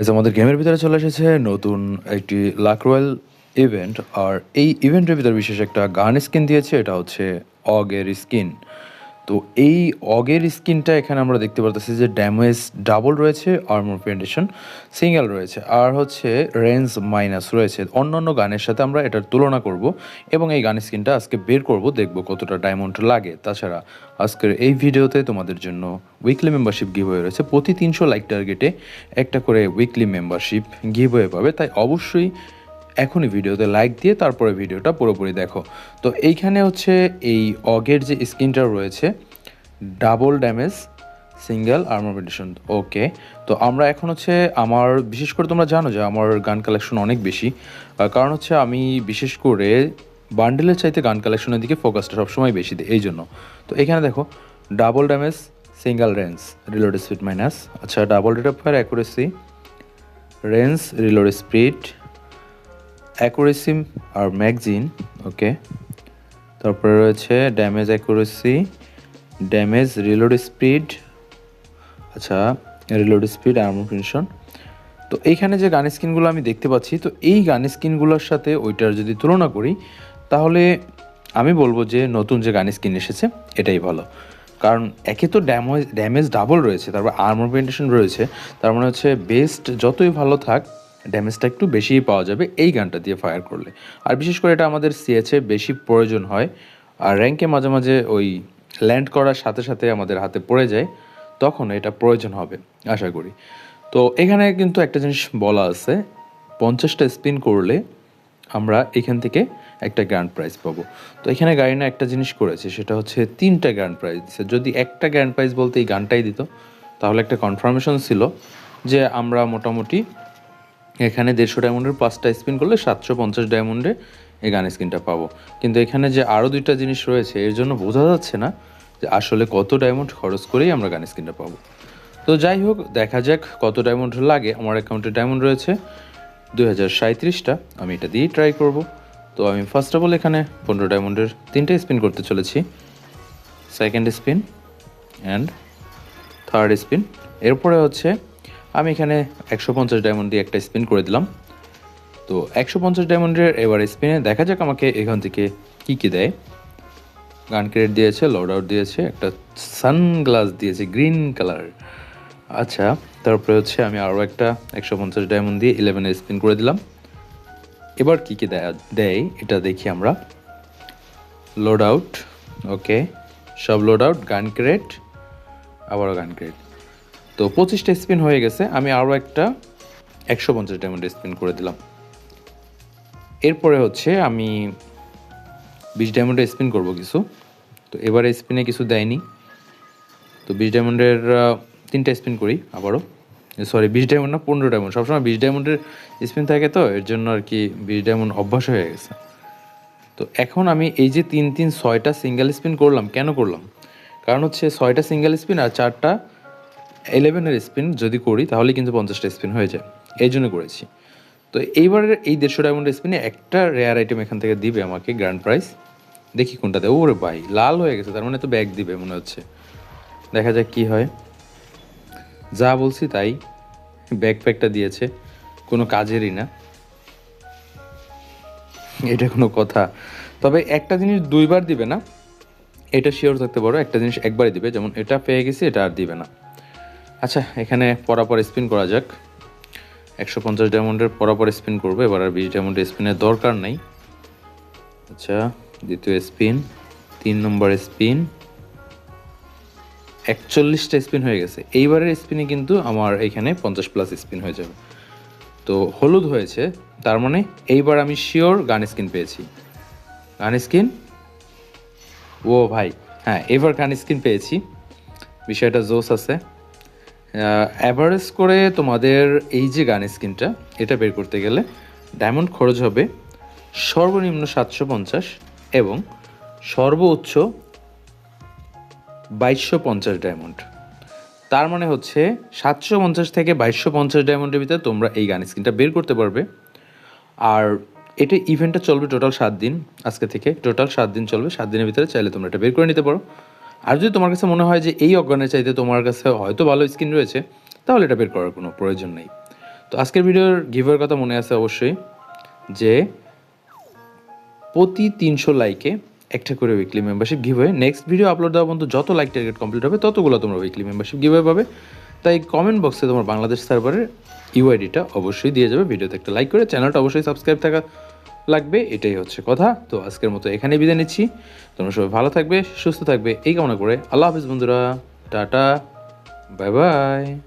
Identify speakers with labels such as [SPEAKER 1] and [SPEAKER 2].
[SPEAKER 1] আমাদের গেমের ভিতরে চলে এসেছে নতুন একটি লাক রয়্যাল ইভেন্ট আর এই ইভেন্টের ভিতরে বিশেষ একটা গান স্কিন দিয়েছে, এটা হচ্ছে অগের স্কিন তো এই অগের স্কিনটা এখানে আমরা দেখতে পারতেছি যে ড্যামেজ ডাবল রয়েছে আর্মর পেন্টেশন সিঙ্গেল রয়েছে, আর হচ্ছে রেঞ্জ মাইনাস রয়েছে। অন্য অন্য গানের সাথে আমরা এটার তুলনা করব এবং এই গান স্কিনটা আজকে বের করব, দেখব কতটা ডায়মন্ড লাগে। তাছাড়া আজকের এই ভিডিওতে তোমাদের জন্য উইকলি মেম্বারশিপ গিভওয়ে রয়েছে। প্রতি তিনশো লাইক টার্গেটে একটা করে উইকলি মেম্বারশিপ গিভওয়ে পাবে। তাই অবশ্যই এখনই ভিডিওতে লাইক দিয়ে তারপরে ভিডিওটা পুরোপুরি দেখো। তো এইখানে হচ্ছে এই অগের যে স্কিনটা রয়েছে double damage single armamentation okay তো আমরা এখন হচ্ছে আমার, বিশেষ করে তোমরা জানো যে আমার গান কালেকশন অনেক বেশি। কারণ হচ্ছে আমি বিশেষ করে বান্ডেলের চাইতে গান কালেকশনের দিকে ফোকাসটা সবসময় বেশি দিই, এই জন্য। তো এখানে দেখো double damage single range reload speed minus আচ্ছা double of fire accuracy range reload speed accuracy R magazine okay তারপরে রয়েছে damage accuracy damage reload speed আচ্ছা রিলোড স্পিড আর্মর ফিনিশন তো এইখানে যে গান স্কিনগুলো আমি দেখতে পাচ্ছি, তো এই গান স্কিনগুলোর সাথে ওইটার যদি তুলনা করি, তাহলে আমি বলব যে নতুন যে গান স্কিন এসেছে, এটাই ভালো। কারণ একে তো ড্যামেজ ড্যামেজ ডাবল রয়েছে, তারপর আর্মর পেন্টেশন রয়েছে, তার মানে হচ্ছে বেস্ট যতই ভালো থাক ড্যামেজটা একটু বেশিই পাওয়া যাবে এই গানটা দিয়ে ফায়ার করলে। আর বিশেষ করে এটা আমাদের সিএচে বেশি প্রয়োজন হয়। আর র্যাঙ্কে মাঝে মাঝে ওই ল্যান্ড করার সাথে সাথে আমাদের হাতে পড়ে যায়, তখন এটা প্রয়োজন হবে, আশা করি। তো এখানে কিন্তু একটা জিনিস বলা আছে, পঞ্চাশটা স্পিন করলে আমরা এখান থেকে একটা গ্র্যান্ড প্রাইজ পাবো। তো এখানে গাড়িনা একটা জিনিস করেছে, সেটা হচ্ছে তিনটা গ্র্যান্ড প্রাইজ দিচ্ছে যদি একটা গ্র্যান্ড প্রাইজ বলতে এই গানটাই দিত, তাহলে একটা কনফার্মেশন ছিল যে আমরা মোটামুটি এখানে দেড়শো ডায়মন্ডের পাঁচটা স্পিন করলে সাতশো পঞ্চাশ ডায়মন্ডে এই গান স্কিনটা পাবো। কিন্তু এখানে যে আরও দুইটা জিনিস রয়েছে, এর জন্য বোঝা যাচ্ছে না যে আসলে কত ডায়মন্ড খরচ করেই আমরা গান স্কিনটা পাবো। তো যাই হোক, দেখা যাক কত ডায়মন্ড লাগে। আমার অ্যাকাউন্টে ডায়মন্ড রয়েছে দুই হাজার সাঁত্রিশটা আমি এটা দিয়েই ট্রাই করব। তো আমি ফার্স্ট অফ অল এখানে পনেরো ডায়মন্ডের তিনটে স্পিন করতে চলেছি। Second spin and third spin এরপরে হচ্ছে আমি এখানে একশো পঞ্চাশ ডায়মন্ড দিয়ে একটা স্পিন করে দিলাম। তো একশো পঞ্চাশ ডায়মন্ডের এবার স্পিনে দেখা যাক আমাকে এখান থেকে কি কি দেয়। গান ক্রেড দিয়েছে লোড আউট দিয়েছে, একটা সানগ্লাস দিয়েছে গ্রিন কালার আচ্ছা তারপরে হচ্ছে আমি আরও একটা একশো পঞ্চাশ ডায়মন্ড দিয়ে ইলেভেনে স্পিন করে দিলাম। এবার কি কি দেয় দেয়, এটা দেখি আমরা। লোড আউট ওকে সব লোড আউট গান ক্রেট আবারও গান ক্রেট তো পঁচিশটা স্পিন হয়ে গেছে, আমি আরও একটা একশো পঞ্চাশ ডায়মন্ড স্পিন করে দিলাম। এরপরে হচ্ছে আমি বিশ ডায়মন্ডে স্পিন করব কিছু। তো এবারে স্পিনে কিছু দেয়নি। তো বিশ ডায়মন্ডের তিনটা স্পিন করি আবারও। সরি বিশ ডায়মন্ড না, পনেরো ডায়মন্ড সবসময় বিশ ডায়মন্ডের স্পিন থাকে তো, এর জন্য আর কি বিশ ডায়মন্ড অভ্যাস হয়ে গেছে। তো এখন আমি এই যে তিন তিন, ছয়টা সিঙ্গেল স্পিন করলাম, কেন করলাম? কারণ হচ্ছে ছয়টা সিঙ্গেল স্পিন আর চারটা ইলেভেনের স্পিন যদি করি, তাহলে কিন্তু পঞ্চাশটা স্পিন হয়ে যায়। এই জন্য করেছি। তো এইবারের এই দেড়শো ডায়মন্ড স্পিনে একটা রেয়ার আইটেম এখান থেকে দিবে আমাকে গ্র্যান্ড প্রাইজ দেখি কোনটা দেয়। ওরে ভাই, লাল হয়ে গেছে, তার মানে তো ব্যাগ দিবে মনে হচ্ছে। দেখা যাক কি হয়। যা বলছি তাই। ব্যাগ প্যাকটা দিয়েছে। কোনো কাজেরই না। এটা কোনো কথা। তবে একটা জিনিস দুইবার দিবে না। এটা শিওর থাকতে পারো, একটা জিনিস একবারই দিবে। যেমন এটা পেয়ে গেছি, এটা আর দিবে না। আচ্ছা এখানে পরাপর স্পিন করা যাক। একশো পঞ্চাশ ডায়মন্ডের পরাপর স্পিন করব, এবার আর বিশ ডায়মন্ডের স্পিনের দরকার নেই। আচ্ছা দ্বিতীয় স্পিন তিন নম্বর স্পিন একচল্লিশটা স্পিন হয়ে গেছে। এইবারের স্পিনে কিন্তু আমার এখানে পঞ্চাশ প্লাস স্পিন হয়ে যাবে। তো হলুদ হয়েছে, তার মানে এইবার আমি শিওর গান স্কিন পেয়েছি। গান স্কিন ও ভাই হ্যাঁ এবার গান স্কিন পেয়েছি। বিষয়টা জোস আছে। অ্যাভারেজ করে তোমাদের এই যে গান স্কিনটা এটা বের করতে গেলে ডায়মন্ড খরচ হবে সর্বনিম্ন সাতশো পঞ্চাশ এবং সর্বোচ্চ বাইশশো পঞ্চাশ ডায়মন্ড তার মানে হচ্ছে সাতশো পঞ্চাশ থেকে বাইশশো পঞ্চাশ ডায়মন্ডের ভিতরে তোমরা এই গান স্কিনটা বের করতে পারবে। আর এটা ইভেন্টটা চলবে টোটাল সাত দিন, আজকে থেকে টোটাল সাত দিন চলবে, সাত দিনের ভিতরে চাইলে তোমরা এটা বের করে নিতে পারো। আর যদি তোমার কাছে মনে হয় যে এই অজ্ঞানের চাইতে তোমার কাছে হয়তো ভালো স্কিন রয়েছে, তাহলে এটা বের করার কোনো প্রয়োজন নেই। তো আজকের ভিডিওর গিভের কথা মনে আছে অবশ্যই যে প্রতি তিনশো লাইকে একটা করে উইকলি মেম্বারশিপ গিভ হয়ে নেক্সট ভিডিও আপলোড দেওয়া পর্যন্ত যত লাইক টার্গেট কমপ্লিট হবে, ততগুলো তোমরা উইকলি মেম্বারশিপ গিভ পাবে। তাই কমেন্ট বক্সে তোমার বাংলাদেশ সার্ভারের ইউআইডিটা অবশ্যই দিয়ে যাবে। ভিডিওতে একটা লাইক করে চ্যানেলটা অবশ্যই সাবস্ক্রাইব থাকা লাগবে, এটাই হচ্ছে কথা। তো আজকের মতো এখানে বিদায় নিচ্ছি। তোমরা সবাই ভালো থাকবে, সুস্থ থাকবে, এই কামনা করে। আল্লাহ হাফিজ বন্ধুরা। টাটা। Bye bye.